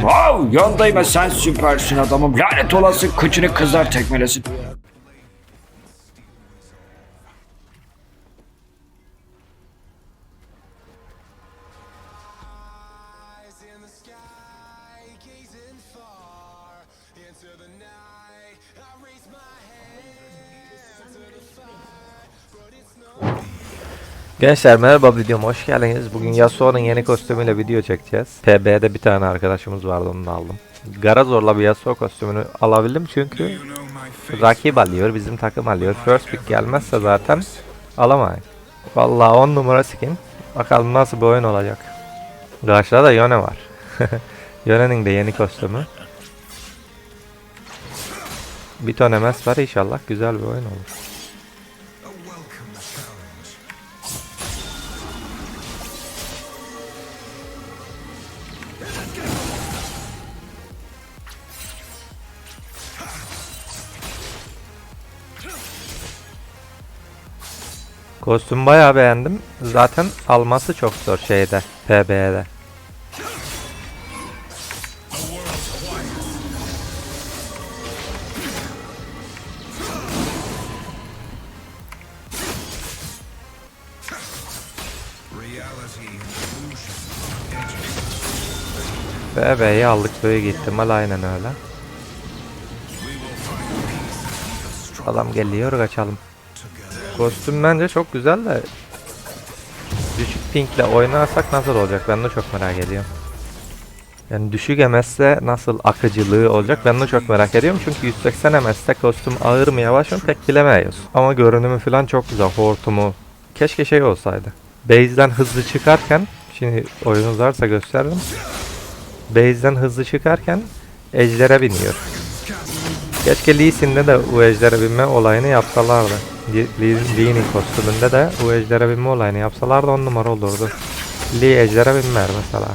Wow yandayım sen süpersin adamım. Lanet olası kıçını kızlar tekmelesin. Gençler merhaba videoma hoş geldiniz. Bugün Yasuo'nun yeni kostümüyle video çekeceğiz. PB'de bir tane arkadaşımız vardı onu da aldım. Garazor'la bir Yasuo kostümünü alabildim çünkü rakip alıyor, bizim takım alıyor. First pick gelmezse zaten alamayız. Vallahi 10 numara skin. Bakalım nasıl bir oyun olacak. Karşıda da Yone var. Yone'nin de yeni kostümü. Bir ton MS var inşallah güzel bir oyun olur. Kostüm bayağı beğendim. Zaten alması çok zor şeyde, PB'de. PB'yi aldık büyük ihtimal aynen öyle. Adam geliyor kaçalım. Kostüm bence çok güzel de düşük pinkle oynarsak nasıl olacak ben de çok merak ediyorum. Yani düşük MS'de nasıl akıcılığı olacak ben de çok merak ediyorum çünkü 180 MS'de kostüm ağır mı yavaş mı pek bilemiyoruz. Ama görünümü falan çok güzel hortumu. Keşke şey olsaydı. Base'den hızlı çıkarken şimdi oyunuz varsa gösteririm. Base'den hızlı çıkarken ejder'e biniyor. Keşke Lee Sin'de de bu ejdere binme olayını yapsalardı. Lee- Lee- Lee'nin kostümünde de bu ejdere binme olayını yapsalardı on numara olurdu. Lee ejdere binmer mesela.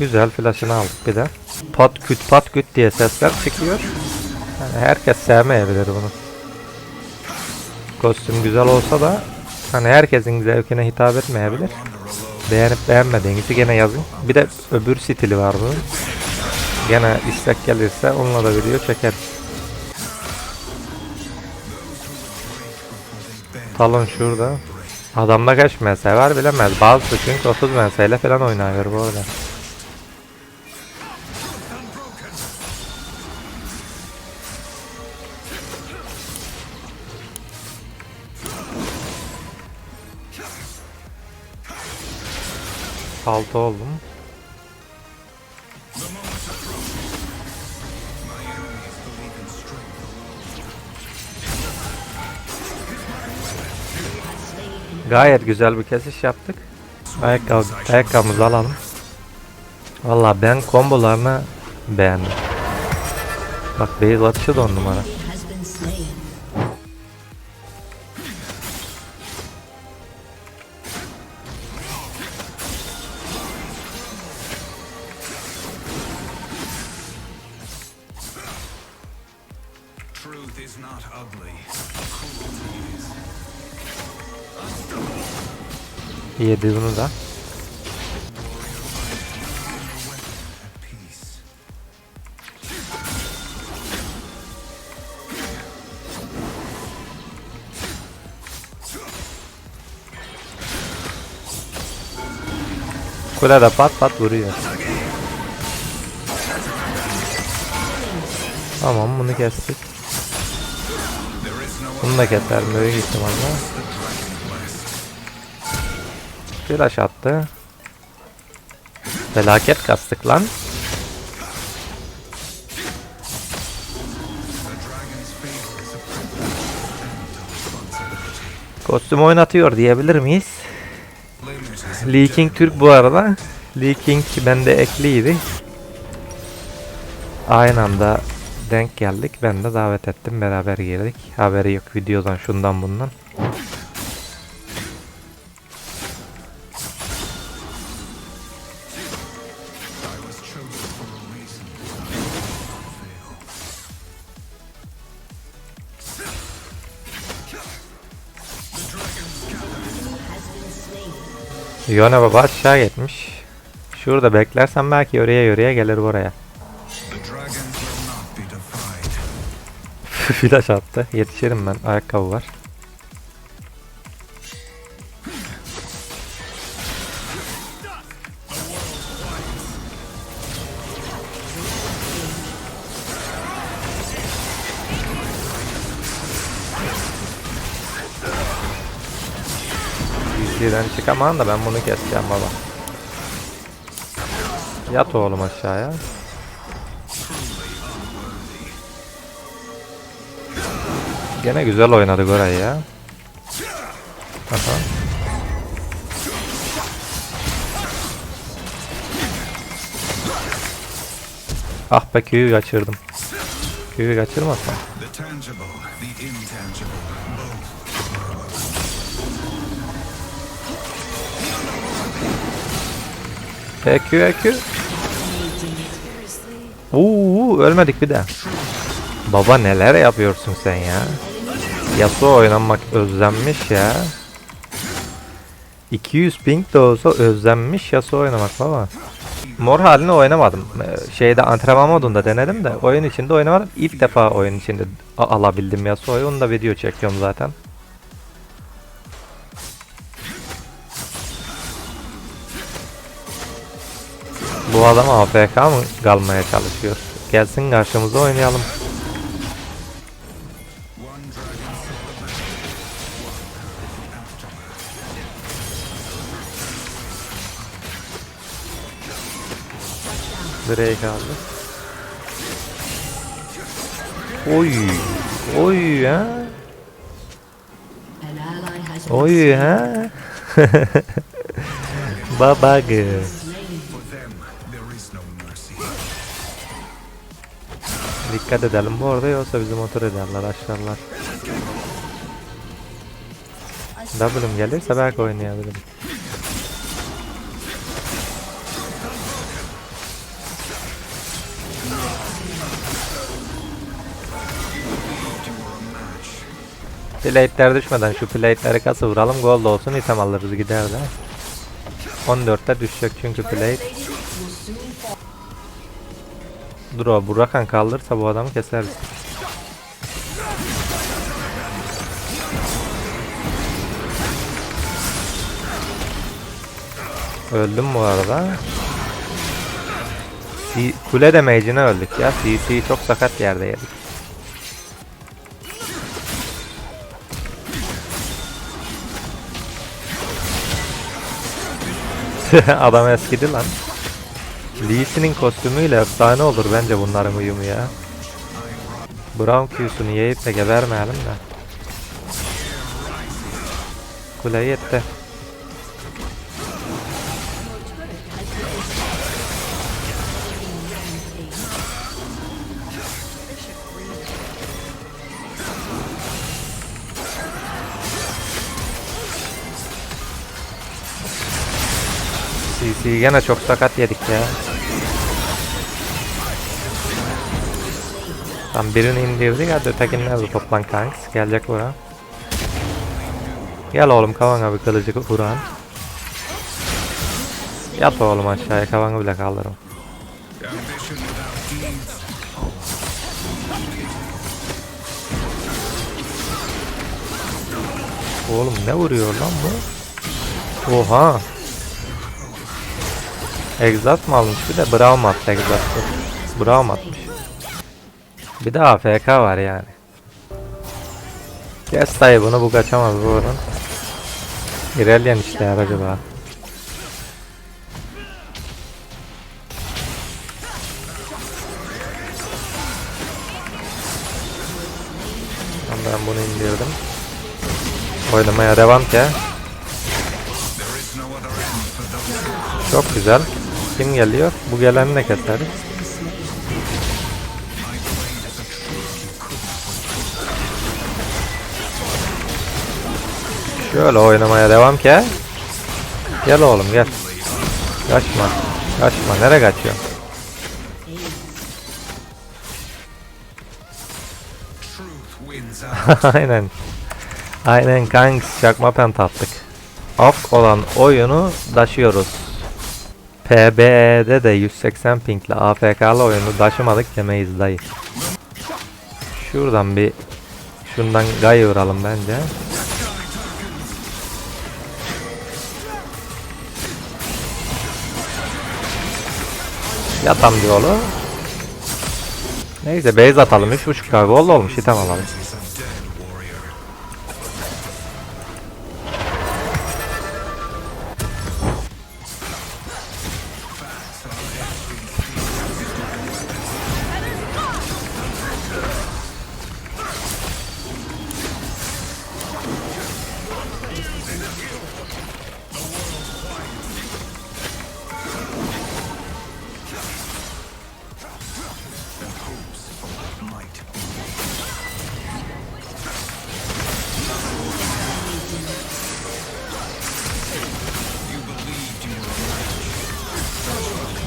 Güzel flash'ını aldık bir de. Pat küt pat küt diye sesler çıkıyor. Yani herkes sevmeyebilir bunu. Kostüm güzel olsa da hani herkesin zevkine hitap etmeyebilir. Beğenip beğenmediğinizi gene yazın. Bir de öbür stili var bunun. Gene istek gelirse onunla da video çekeriz. Talon şurada. Adamda kaç MS var bilemez. Bazısı çünkü 30 MS falan oynuyor bu arada. Altı oldum. Gayet güzel bir kesiş yaptık. Ayakkabı, ayakkabımızı alalım. Valla ben kombolarını beğendim. Bak base atışı da on numara. Not ugly. Yedi bunu da. Kule de pat pat vuruyor. Tamam bunu kestik. Bunu da keser büyük ihtimalle. Flash attı. Felaket kastık lan. Kostüm oynatıyor diyebilir miyiz? Limited. Lee King Türk bu arada. Lee King bende ekliydi. Aynı anda denk geldik. Ben de davet ettim. Beraber girdik. Haberi yok videodan şundan bundan. Yone baba aşağı gitmiş. Şurada beklersen belki yöreye yöreye gelir buraya. Flash attı. Yetişirim ben. Ayakkabı var. Yüzüğden çıkamam da ben bunu keseceğim baba. Yat oğlum aşağıya. Gene güzel oynadık orayı ya. Aha. Ah be Q'yu kaçırdım. Q'yu kaçırmasam. EQ EQ. Uuu ölmedik bir de. Baba neler yapıyorsun sen ya? Yasuo oynamak özlenmiş ya. 200 ping de olsa özlenmiş Yasuo oynamak baba. Mor halini oynamadım. Ee, Şeyde antrenman modunda denedim de oyun içinde oynamadım. İlk defa oyun içinde alabildim Yasuo'yu. Onu da video çekiyorum zaten. Bu adam AFK mı kalmaya çalışıyor? Gelsin karşımıza oynayalım. Drake aldı. Oy. Oy ha. Oy ha. Babagı. Dikkat edelim bu arada yoksa bizi motor ederler aşağılar. W'm gelirse belki oynayabilirim. Plate'ler düşmeden şu plate'leri kası vuralım gol da olsun item alırız gider de. 14'te düşecek çünkü plate. Dur o Burakan kaldırsa bu adamı keseriz. Öldüm bu arada. C- Kule damage'ine öldük ya. CC'yi çok sakat yerde yedik. Adam eskidi lan. Lee Sin'in kostümüyle efsane olur bence bunların uyumu ya. Brown Q'sunu yiyip de gebermeyelim de. Kule yetti. CC gene çok sakat yedik ya. Tam birini indirdik hadi ötekiler de toplan kanks. Gelecek bura. Gel oğlum kavan abi kılıcı vuran. Yat oğlum aşağıya kavanı bile kaldırım. Oğlum ne vuruyor lan bu? Oha. Exhaust mı almış bir de Braum attı Exhaust'u. Braum atmış. Bir de AFK var yani. Kes dayı bunu bu kaçamaz bu oyun. İlerleyen işler acaba. Tamam, Ben bunu indirdim. Oynamaya devam ki. Çok güzel. Kim geliyor? Bu geleni de keseriz. Şöyle oynamaya devam ki. Gel oğlum gel. Kaçma. Kaçma. Nereye kaçıyorsun? Aynen. Aynen kanks çakma pent attık. Off olan oyunu taşıyoruz. PB'de de 180 pingle AFK'lı oyunu taşımadık demeyiz dayı. Şuradan bir şundan gay vuralım bence. Yat amcaoğlu. Neyse base atalım 3.5k gol olmuş item alalım.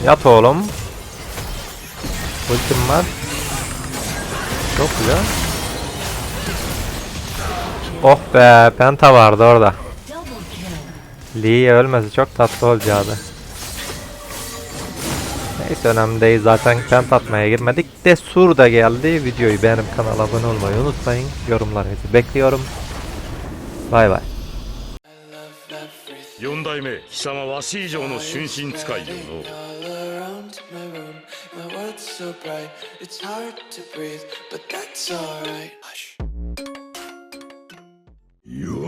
Yat oğlum. Ultim var. Çok güzel. Oh be penta vardı orada. Lee ölmesi çok tatlı olacaktı. Neyse önemli değil zaten pent atmaya girmedik de sur da geldi. Videoyu beğenip kanala abone olmayı unutmayın. Yorumlarınızı bekliyorum. Bay bay. ４代目貴様わし以の春神使い「よ